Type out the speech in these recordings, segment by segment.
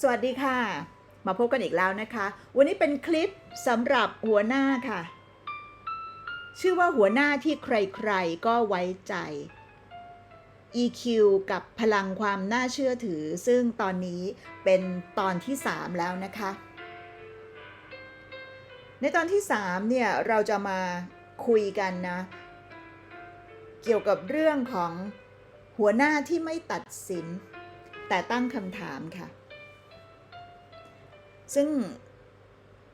สวัสดีค่ะ มาพบกันอีกแล้วนะคะ วันนี้เป็นคลิปสำหรับหัวหน้าค่ะ ชื่อว่าหัวหน้าที่ใครๆก็ไว้ใจ EQ กับพลังความน่าเชื่อถือ ซึ่งตอนนี้เป็นตอนที่ 3 แล้วนะคะ ในตอนที่ 3 เนี่ย เราจะมาคุยกันนะ เกี่ยวกับเรื่องของหัวหน้าที่ไม่ตัดสิน แต่ตั้งคำถามค่ะ ซึ่ง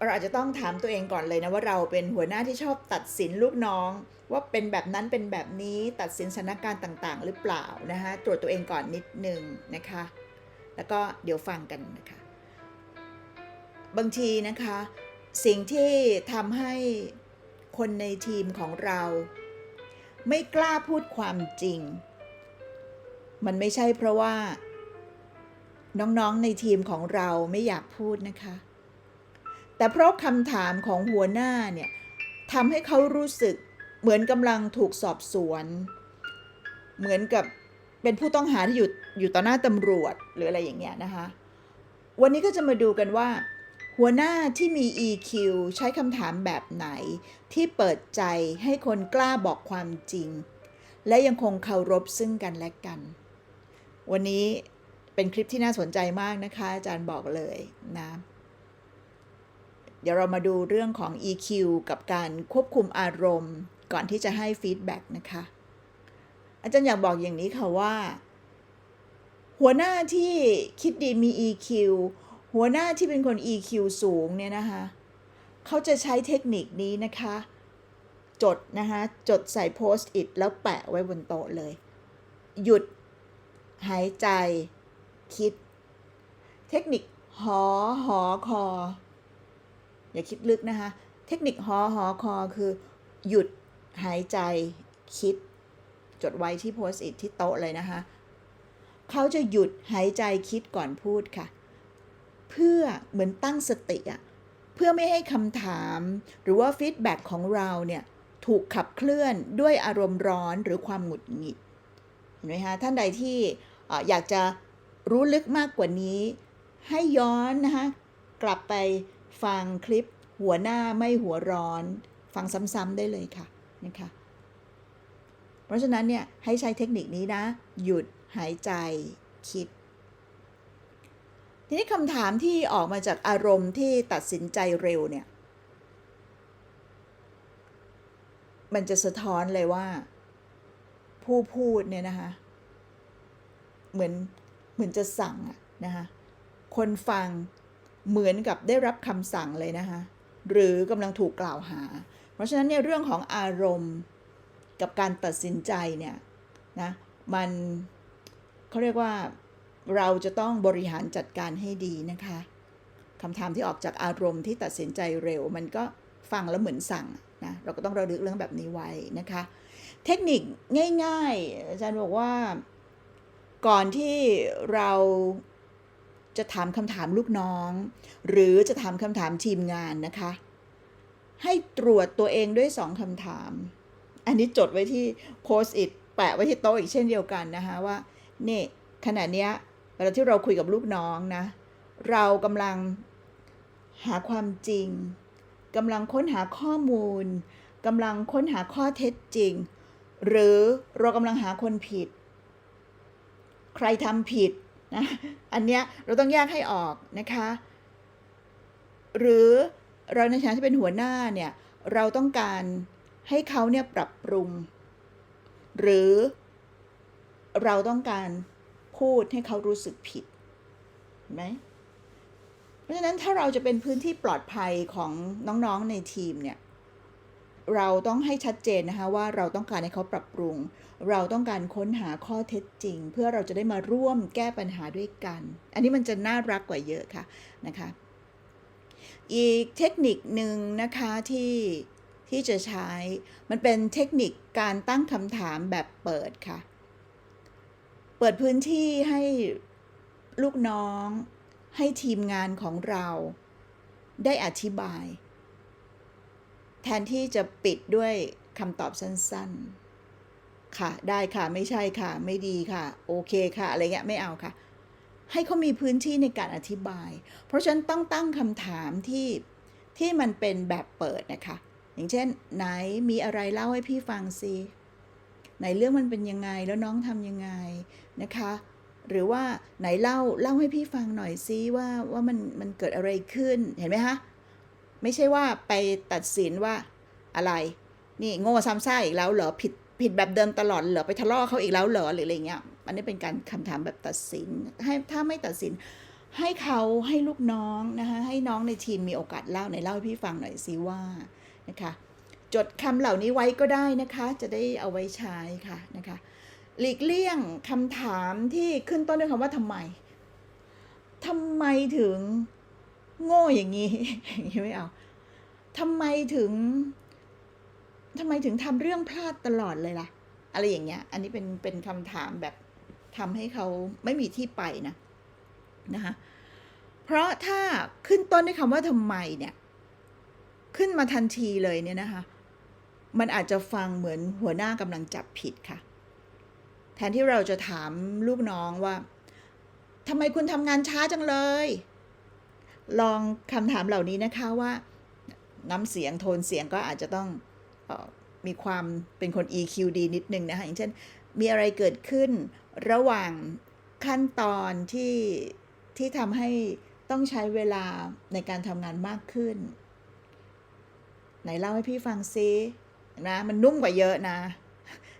เราอาจจะต้องถามตัวเองก่อนเลยนะว่าเราเป็นหัวหน้าที่ชอบตัดสินลูกน้อง ว่าเป็นแบบนั้นเป็นแบบนี้ตัดสินสถานการณ์ต่าง ๆ หรือเปล่านะคะตรวจตัวเองก่อนนิดนึงนะคะ แล้วก็เดี๋ยวฟังกันนะคะ บางทีนะคะ สิ่งที่ทำให้คนในทีมของเรา ไม่กล้าพูดความจริง มันไม่ใช่เพราะว่า น้องๆในทีมของเราไม่อยากพูดนะคะ แต่เพราะคำถามของหัวหน้าเนี่ยทำให้เขารู้สึกเหมือนกำลังถูกสอบสวน เหมือนกับเป็นผู้ต้องหาที่อยู่อยู่ต่อหน้าตำรวจหรืออะไรอย่างเงี้ยนะคะ วันนี้ก็จะมาดูกันว่า หัวหน้าที่มี EQ ใช้คำถามแบบไหน ที่เปิดใจให้คนกล้าบอกความจริง และยังคงเคารพซึ่งกันและกัน วันนี้ เป็นคลิปที่น่าสนใจมากนะคะ อาจารย์บอกเลยนะ เดี๋ยวเรามาดูเรื่องของ EQ กับการควบคุมอารมณ์ก่อนที่จะให้ฟีดแบ็กนะคะ อาจารย์อยากบอกอย่างนี้ค่ะว่า หัวหน้าที่คิดดีมี EQ หัวหน้าที่เป็นคน EQ สูงเนี่ยนะคะเขาจะใช้เทคนิคนี้นะคะ จดนะคะจดใส่โพสต์อิทแล้วแปะไว้บนโต๊ะเลย หยุดหายใจ คิด เทคนิคหอหอคอ อย่าคิดลึกนะคะ เทคนิคหอหอคอคือ หยุดหายใจคิด จดไว้ที่โพสต์อิทที่โต๊ะเลยนะคะ เขาจะหยุดหายใจคิดก่อนพูดค่ะ เพื่อเหมือนตั้งสติอะเพื่อไม่ให้คำถาม หรือว่าฟีดแบ็กของเราเนี่ยถูกขับเคลื่อนด้วยอารมณ์ร้อนหรือความหงุดหงิด เห็นไหมคะท่านใดที่อยากจะ รู้ลึกมากกว่านี้ ให้ย้อนนะคะกลับไปฟังคลิปหัวหน้าไม่หัวร้อน ฟังซ้ำๆได้เลยค่ะนะคะเพราะฉะนั้นเนี่ยให้ใช้เทคนิคนี้นะ หยุดหายใจคิด ทีนี้คำถามที่ออกมาจากอารมณ์ที่ตัดสินใจเร็วเนี่ย มันจะสะท้อนเลยว่า ผู้พูดเนี่ยนะคะ เหมือน มือนจะสั่งนะคะคนฟังเหมือนกับได้รับคำสั่งเลยนะคะหรือกำลังถูกกล่าวหา เพราะฉะนั้นเนี่ยเรื่องของอารมณ์กับการตัดสินใจเนี่ยนะมันเขาเรียกว่าเราจะต้องบริหารจัดการให้ดีนะคะคำถามที่ออกจากอารมณ์ที่ตัดสินใจเร็ว มันก็ฟังแล้วเหมือนสั่งนะเราก็ต้องระลึกเรื่องแบบนี้ไว้นะคะ เทคนิคง่าย ๆ อาจารย์บอกว่า ก่อนที่เราจะถามคำถามลูกน้อง หรือจะถามคำถามทีมงานนะคะ ให้ตรวจตัวเองด้วยสองคำถาม อันนี้จดไว้ที่โพสต์อิทแปะไว้ที่โต๊ะอีกเช่นเดียวกันนะคะว่านี่ขณะเนี้ยเวลาที่เราคุยกับลูกน้องนะ เรากำลังหาความจริงกำลังค้นหาข้อมูลกำลังค้นหาข้อเท็จจริง หรือเรากำลังหาคนผิด ใครทำผิดนะอันเนี้ยเราต้องแยกให้ออกนะคะ หรือเราในฐานะที่เป็นหัวหน้าเนี่ยเราต้องการให้เขาเนี่ยปรับปรุง หรือเราต้องการพูดให้เขารู้สึกผิดเห็นไหมเพราะฉะนั้นถ้าเราจะเป็นพื้นที่ปลอดภัยของน้องๆในทีมเนี่ย เราต้องให้ชัดเจนนะคะว่าเราต้องการให้เขาปรับปรุง เราต้องการค้นหาข้อเท็จจริง เพื่อเราจะได้มาร่วมแก้ปัญหาด้วยกัน อันนี้มันจะน่ารักกว่าเยอะค่ะนะคะ อีกเทคนิคหนึ่งนะคะที่ที่จะใช้ มันเป็นเทคนิคการตั้งคำถามแบบเปิดค่ะ เปิดพื้นที่ให้ลูกน้อง ให้ทีมงานของเรา ได้อธิบาย แทนที่จะปิดด้วยคำตอบสั้นๆ ค่ะ ได้ค่ะ ไม่ใช่ค่ะ ไม่ดีค่ะ โอเคค่ะ อะไรเงี้ย ไม่เอาค่ะ ให้เขามีพื้นที่ในการอธิบาย เพราะฉะนั้นต้องตั้งคำถามที่ที่มันเป็นแบบเปิดนะคะ อย่างเช่น ไหนมีอะไรเล่าให้พี่ฟังสิไหนเรื่องมันเป็นยังไงแล้วน้องทำยังไงนะคะ หรือว่าไหนเล่าเล่าให้พี่ฟังหน่อยซิว่าว่ามันมันเกิดอะไรขึ้นเห็นไหมคะ ไม่ใช่ว่าไปตัดสินว่าอะไร นี่โง่ซ้ำซากอีกแล้วเหรอผิดผิดแบบเดิมตลอดเหรอไปทะเลาะเขาอีกแล้วเหรอหรืออะไรเงี้ยอันนี้เป็นการคำถามแบบตัดสินให้ถ้าไม่ตัดสินให้เขาให้ลูกน้องนะคะให้น้องในทีมมีโอกาสเล่าไหนเล่าให้พี่ฟังหน่อยสิว่านะคะจดคำเหล่านี้ไว้ก็ได้นะคะ จะได้เอาไว้ใช้ค่ะนะคะ หลีกเลี่ยงคำถามที่ขึ้นต้นด้วยคำว่าทำไมทำไมถึง โง่อย่างนี้อย่างนี้ไม่เอาทำไมถึงทำไมถึงทำเรื่องพลาดตลอดเลยล่ะ อะไรอย่างเงี้ย อันนี้เป็นเป็นคำถามแบบทำให้เขาไม่มีที่ไปนะนะคะเพราะถ้าขึ้นต้นด้วยคำว่าทำไมเนี่ย ขึ้นมาทันทีเลยเนี่ยนะคะ มันอาจจะฟังเหมือนหัวหน้ากำลังจับผิดค่ะ แทนที่เราจะถามลูกน้องว่าทำไมคุณทำงานช้าจังเลย ลองคำถามเหล่านี้นะคะว่าน้ำเสียงโทนเสียงก็อาจจะต้องออมีความเป็นคน EQ ดีนิดนึงนะคะอย่างเช่น มีอะไรเกิดขึ้นระหว่างขั้นตอนที่ที่ทำให้ต้องใช้เวลาในการทำงานมากขึ้น ไหนเล่าให้พี่ฟังซินะมันนุ่มกว่าเยอะนะ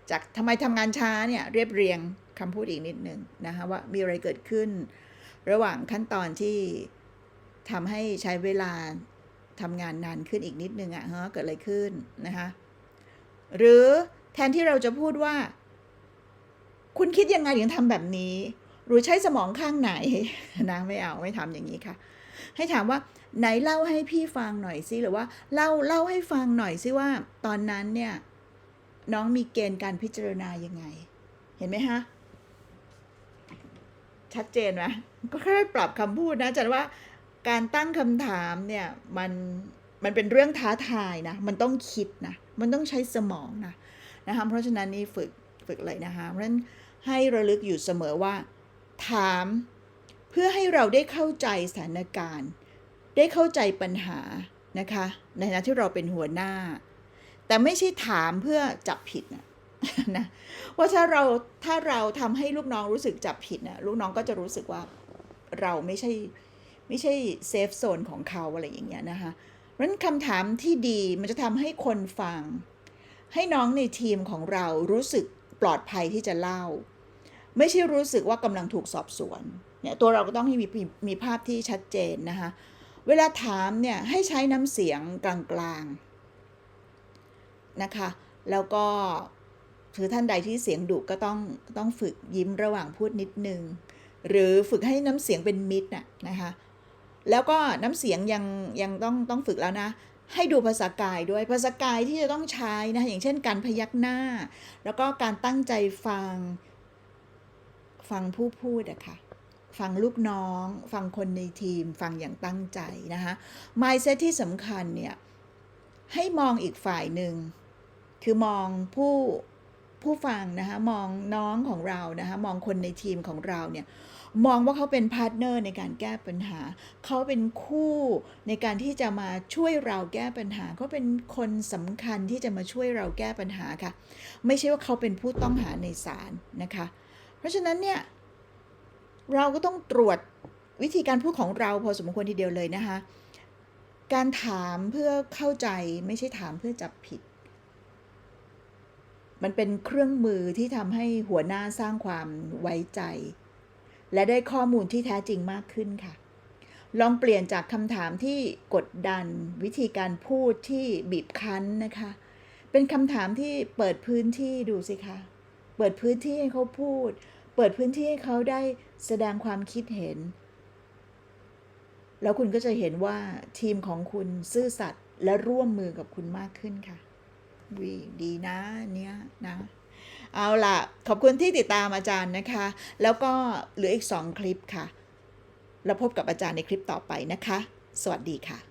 จากทำไมทำงานช้าเนี่ยเรียบเรียงคำพูดอีกนิดหนึ่งนะคะว่ามีอะไรเกิดขึ้น ระหว่างขั้นตอนที่ ทำให้ใช้เวลาทำงานนานขึ้นอีกนิดนึงอะฮะเกิดอะไรขึ้นนะคะหรือแทนที่เราจะพูดว่า คุณคิดยังไงถึงทำแบบนี้ หรือใช้สมองข้างไหนนะไม่เอาไม่ทำอย่างนี้ค่ะ ให้ถามว่าไหนเล่าให้พี่ฟังหน่อยสิหรือว่าเล่าเล่าให้ฟังหน่อยสิว่า ตอนนั้นเนี่ยน้องมีเกณฑ์การพิจารณายังไง เห็นไหมฮะชัดเจนไหมก็แค่ปรับคำพูดนะจันว่า การตั้งคำถามเนี่ยมันมันเป็นเรื่องท้าทายนะ มันต้องคิดนะ มันต้องใช้สมองนะนะคะเพราะฉะนั้นนี่ฝึกฝึกเลยนะคะเพราะฉะนั้นให้ระลึกอยู่เสมอว่า ถามเพื่อให้เราได้เข้าใจสถานการณ์ ได้เข้าใจปัญหานะคะ ในฐานะที่เราเป็นหัวหน้า แต่ไม่ใช่ถามเพื่อจับผิดนะนะว่าถ้าเราถ้าเราทำให้ลูกน้องรู้สึกจับผิดนะลูกน้องก็จะรู้สึกว่าเราไม่ใช่ ไม่ใช่เซฟโซนของเขาอะไรอย่างเงี้ยนะคะเพราะนั้นคำถามที่ดีมันจะทำให้คนฟัง ให้น้องในทีมของเรารู้สึกปลอดภัยที่จะเล่า ไม่ใช่รู้สึกว่ากำลังถูกสอบสวนเนี่ยตัวเราก็ต้องมีมีภาพที่ชัดเจนนะคะเวลาถามเนี่ยให้ใช้น้ำเสียงกลางๆนะคะ แล้วก็คือท่านใดที่เสียงดุก็ต้องต้องฝึกยิ้มระหว่างพูดนิดนึง หรือฝึกให้น้ำเสียงเป็นมิตรน่ะนะคะ แล้วก็น้ำเสียงยังยังต้องต้องฝึกแล้วนะ ให้ดูภาษากายด้วยภาษากายที่จะต้องใช้นะอย่างเช่นการพยักหน้า แล้วก็การตั้งใจฟัง ฟังผู้พูดอะค่ะฟังลูกน้อง ฟังคนในทีม ฟังอย่างตั้งใจนะคะ mindset ที่สำคัญเนี่ย ให้มองอีกฝ่ายหนึ่ง คือมองผู้ ผู้ฟังนะคะมองน้องของเรานะคะมองคนในทีมของเราเนี่ยมองว่าเขาเป็นพาร์ทเนอร์ในการแก้ปัญหา เขาเป็นคู่ในการที่จะมาช่วยเราแก้ปัญหาเขาเป็นคนสำคัญที่จะมาช่วยเราแก้ปัญหาค่ะ ไม่ใช่ว่าเขาเป็นผู้ต้องหาในศาลนะคะ เพราะฉะนั้นเนี่ยเราก็ต้องตรวจวิธีการพูดของเราพอสมควรทีเดียวเลยนะคะ การถามเพื่อเข้าใจไม่ใช่ถามเพื่อจับผิด มันเป็นเครื่องมือที่ทำให้หัวหน้าสร้างความไว้ใจ และได้ข้อมูลที่แท้จริงมากขึ้นค่ะ ลองเปลี่ยนจากคำถามที่กดดัน วิธีการพูดที่บีบคั้นนะคะ เป็นคำถามที่เปิดพื้นที่ดูสิคะ เปิดพื้นที่ให้เขาพูด เปิดพื้นที่ให้เขาได้แสดงความคิดเห็น แล้วคุณก็จะเห็นว่าทีมของคุณซื่อสัตย์และร่วมมือกับคุณมากขึ้นค่ะ วีดีนะเนี้ยนะเอาล่ะ ขอบคุณที่ติดตามอาจารย์นะคะ แล้วก็เหลืออีก 2 คลิปค่ะ เราพบกับอาจารย์ในคลิปต่อไปนะคะ สวัสดีค่ะ